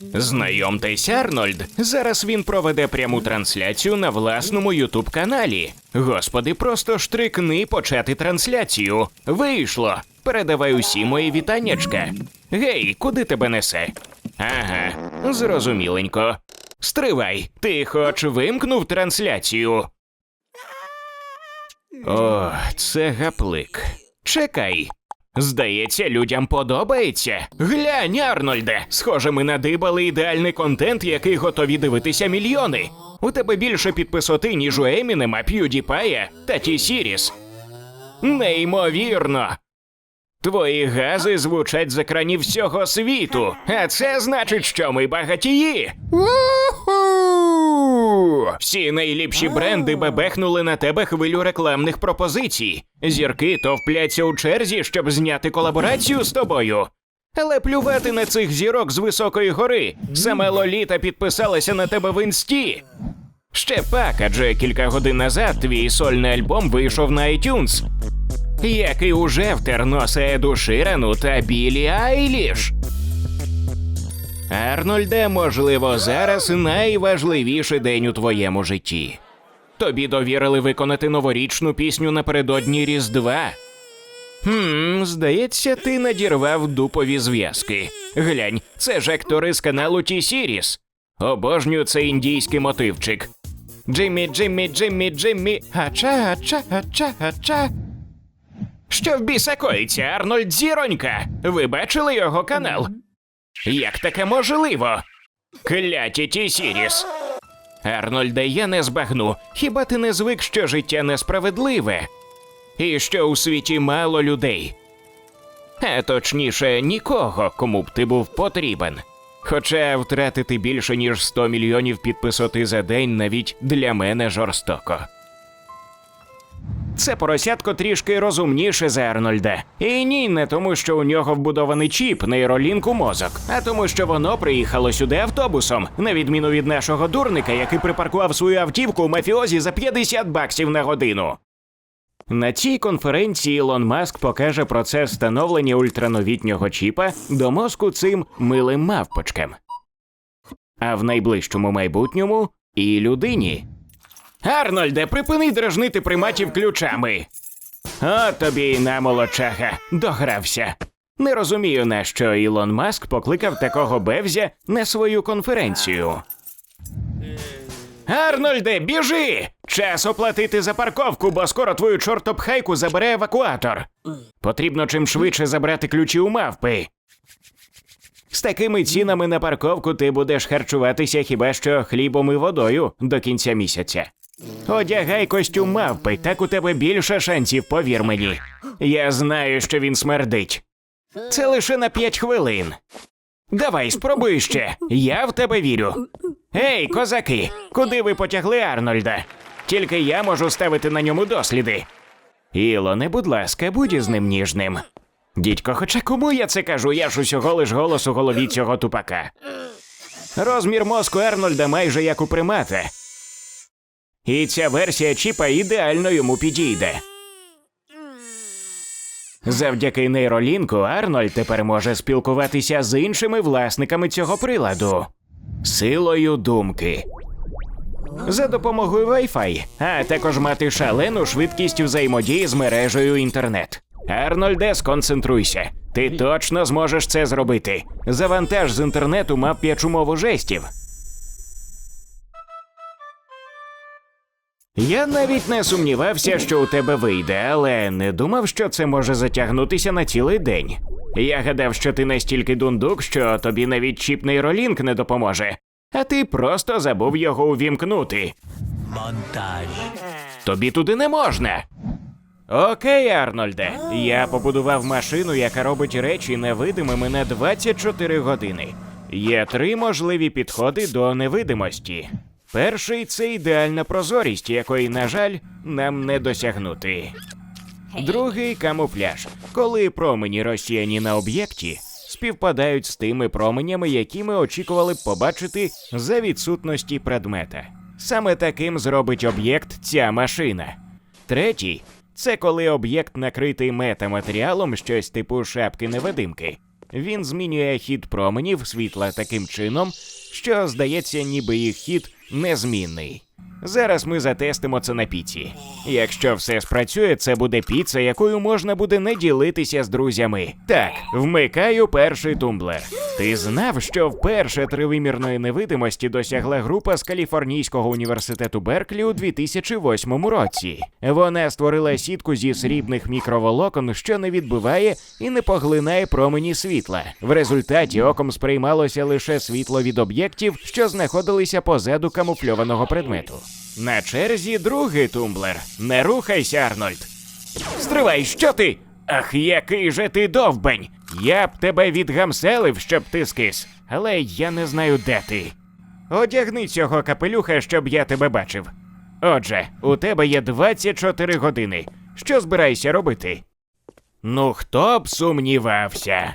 Знайомтесь, Арнольд. Зараз він проведе пряму трансляцію на власному Ютуб каналі. Господи, просто штрикни почати трансляцію. Вийшло. Передавай усі мої вітаннячка. Гей, куди тебе несе? Ага, зрозуміленько. Стривай, ти хоч вимкнув трансляцію. О, це гаплик. Чекай. Здається, людям подобається. Глянь, Арнольде, схоже, ми надибали ідеальний контент, який готові дивитися мільйони. У тебе більше підписоти, ніж у Емінема, П'юдіпая та Ті Сіріс. Неймовірно. Твої гази звучать з екранів всього світу, а це значить, що ми багатії. Всі найліпші бренди бебехнули на тебе хвилю рекламних пропозицій. Зірки товпляться у черзі, щоб зняти колаборацію з тобою. Але плювати на цих зірок з високої гори. Саме Лоліта підписалася на тебе в інсті. Ще пак, адже кілька годин назад твій сольний альбом вийшов на iTunes, який уже втер носа Еду Ширану та Білі Айліш. Арнольде, можливо, зараз найважливіший день у твоєму житті. Тобі довірили виконати новорічну пісню напередодні Різдва. Хм, здається, ти надірвав дупові зв'язки. Глянь, це ж актори з каналу Ті Сіріс. Обожнюю цей індійський мотивчик. Джиммі, Джиммі, Джиммі, Джиммі, гача, гача, гача, гача. Що в біса коїться, Арнольд Зіронька? Ви бачили його канал? Як таке можливо? Кляті ті Сіріс. Арнольде, я не збагну. Хіба ти не звик, що життя несправедливе? І що у світі мало людей? А точніше, нікого, кому б ти був потрібен. Хоча втратити більше ніж 100 мільйонів підписоти за день навіть для мене жорстоко. Це поросятко трішки розумніше за Арнольда. І ні, не тому, що у нього вбудований чіп нейролінк у мозок, а тому, що воно приїхало сюди автобусом, на відміну від нашого дурника, який припаркував свою автівку у мафіозі за 50 баксів на годину. На цій конференції Ілон Маск покаже процес встановлення ультрановітнього чіпа до мозку цим милим мавпочкам. А в найближчому майбутньому і людині. Арнольде, припини дражнити приматів ключами. От тобі й на молодчага, догрався. Не розумію, на що Ілон Маск покликав такого бевзя на свою конференцію. Арнольде, біжи! Час оплатити за парковку, бо скоро твою чортопхайку забере евакуатор. Потрібно чим швидше забрати ключі у мавпи. З такими цінами на парковку ти будеш харчуватися хіба що хлібом і водою до кінця місяця. Одягай костюм мавпи, так у тебе більше шансів, повір мені. Я знаю, що він смердить. Це лише на п'ять хвилин. Давай, спробуй ще. Я в тебе вірю. Ей, козаки, куди ви потягли Арнольда? Тільки я можу ставити на ньому досліди. Ілоне, будь ласка, будь із ним ніжним. Дідько, хоча кому я це кажу, я ж усього лиш голос у голові цього тупака. Розмір мозку Арнольда майже як у примата. І ця версія чіпа ідеально йому підійде. Завдяки нейролінку Арнольд тепер може спілкуватися з іншими власниками цього приладу силою думки. За допомогою Wi-Fi, а також мати шалену швидкість взаємодії з мережею інтернет. Арнольде, сконцентруйся. Ти точно зможеш це зробити. Завантаж з інтернету мап'ячу мову жестів. Я навіть не сумнівався, що у тебе вийде, але не думав, що це може затягнутися на цілий день. Я гадав, що ти настільки дундук, що тобі навіть чіп нейролінк не допоможе, а ти просто забув його увімкнути. Монтаж. Тобі туди не можна. Окей, Арнольде. Я побудував машину, яка робить речі невидимими на 24 години. Є три можливі підходи до невидимості. Перший це ідеальна прозорість, якої, на жаль, нам не досягнути. Другий камуфляж, коли промені розсіяні на об'єкті співпадають з тими променями, які ми очікували б побачити за відсутності предмета. Саме таким зробить об'єкт ця машина. Третій це коли об'єкт накритий метаматеріалом, щось типу шапки невидимки. він змінює хід променів світла таким чином, що здається, ніби їх хід незмінний. Зараз ми затестимо це на піці. Якщо все спрацює, це буде піца, якою можна буде не ділитися з друзями. Так, вмикаю перший тумблер. Ти знав, що вперше тривимірної невидимості досягла група з Каліфорнійського університету Берклі у 2008 році. Вона створила сітку зі срібних мікроволокон, що не відбиває і не поглинає промені світла. В результаті оком сприймалося лише світло від об'єктів, що знаходилися позаду камуфльованого предмету. На черзі другий тумблер. Не рухайся, Арнольд. Стривай, що ти? Ах, який же ти довбень! Я б тебе відгамселив, щоб ти скис, але я не знаю, де ти. Одягни цього капелюха, щоб я тебе бачив. Отже, у тебе є 24 години. Що збираєшся робити? Ну, хто б сумнівався?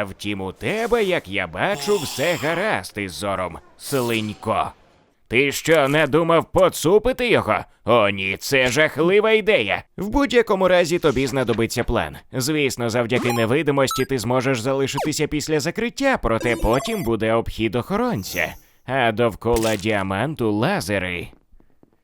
А втім, у тебе, як я бачу, все гаразд із зором, слинько. Ти що, не думав поцупити його? О, ні, це жахлива ідея. В будь-якому разі тобі знадобиться план. Звісно, завдяки невидимості ти зможеш залишитися після закриття, проте потім буде обхід охоронця, а довкола діаманту лазери.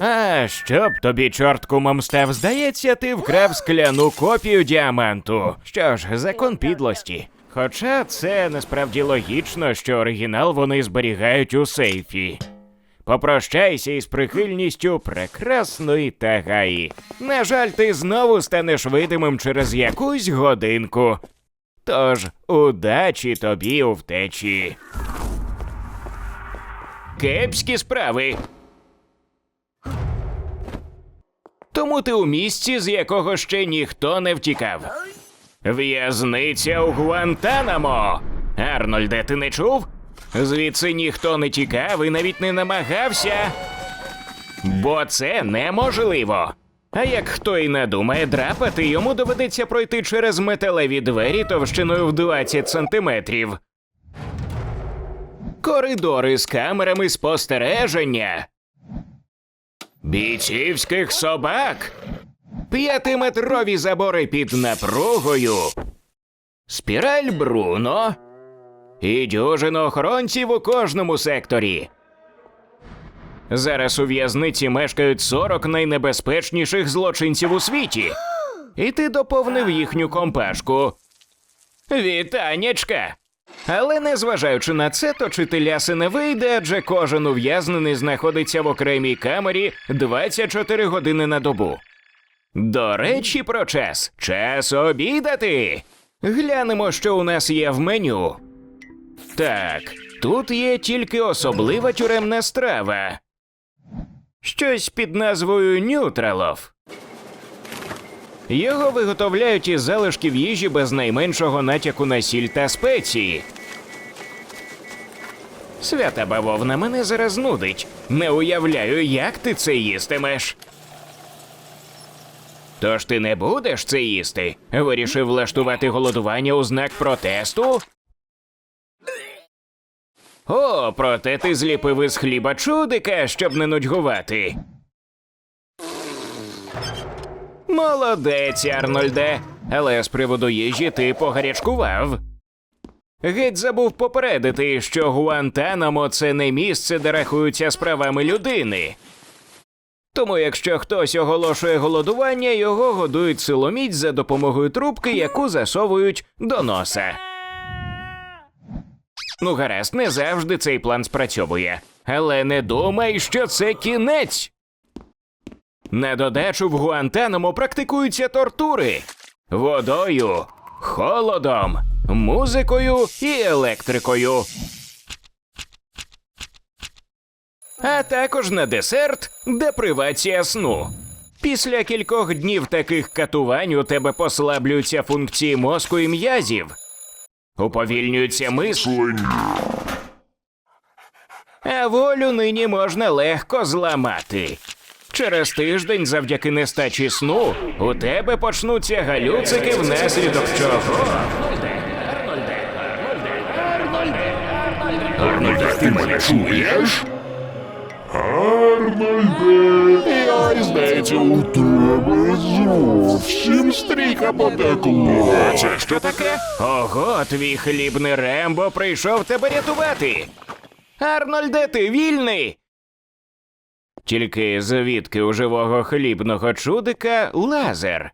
А щоб тобі, чорт кумом здається, ти вкрав скляну копію діаманту. Що ж, закон підлості. Хоча це насправді логічно, що оригінал вони зберігають у сейфі. Попрощайся із прихильністю прекрасної Тагаї. На жаль, ти знову станеш видимим через якусь годинку. Тож, удачі тобі у втечі. Кепські справи. Тому ти у місці, з якого ще ніхто не втікав. В'язниця у Гуантанамо. Арнольде, ти не чув? Звідси ніхто не тікав і навіть не намагався. Бо це неможливо. А як хто й надумає драпати, йому доведеться пройти через металеві двері товщиною в 20 сантиметрів. Коридори з камерами спостереження. Бійцівських собак. П'ятиметрові забори під напругою. Спіраль Бруно. І дюжину охоронців у кожному секторі. Зараз у в'язниці мешкають 40 найнебезпечніших злочинців у світі. І ти доповнив їхню компашку. Вітаннячка! Але незважаючи на це, точити ляси не вийде, адже кожен ув'язнений знаходиться в окремій камері 24 години на добу. До речі, про час. Час обідати. Глянемо, що у нас є в меню. Так, тут є тільки особлива тюремна страва. Щось під назвою Нютралов. Його виготовляють із залишків їжі без найменшого натяку на сіль та спеції. Свята бавовна мене зараз нудить. Не уявляю, як ти це їстимеш. Тож ти не будеш це їсти? Вирішив влаштувати голодування у знак протесту? О, проте ти зліпив із хліба чудика, щоб не нудьгувати. Молодець, Арнольде. Але з приводу їжі ти погарячкував. Геть забув попередити, що Гуантанамо це не місце, де рахуються справами людини. Тому, якщо хтось оголошує голодування, його годують силоміць за допомогою трубки, яку засовують до носа. Ну, гаразд, не завжди цей план спрацьовує. Але не думай, що це кінець. На додачу в Гуантанамо практикуються тортури водою, холодом, музикою і електрикою. А також на десерт депривація сну. Після кількох днів таких катувань у тебе послаблюються функції мозку і м'язів, уповільнюється мисль, а волю нині можна легко зламати. Через тиждень, завдяки нестачі сну, у тебе почнуться галюцики, внаслідок чого. Арнольде, ти мене чуєш? Арнольде, ой, здається, у тебе зовсім стрійка потекла. Це що таке? Ого, твій хлібний Рембо прийшов тебе рятувати. Арнольде, ти вільний. Тільки звідки у живого хлібного чудика лазер?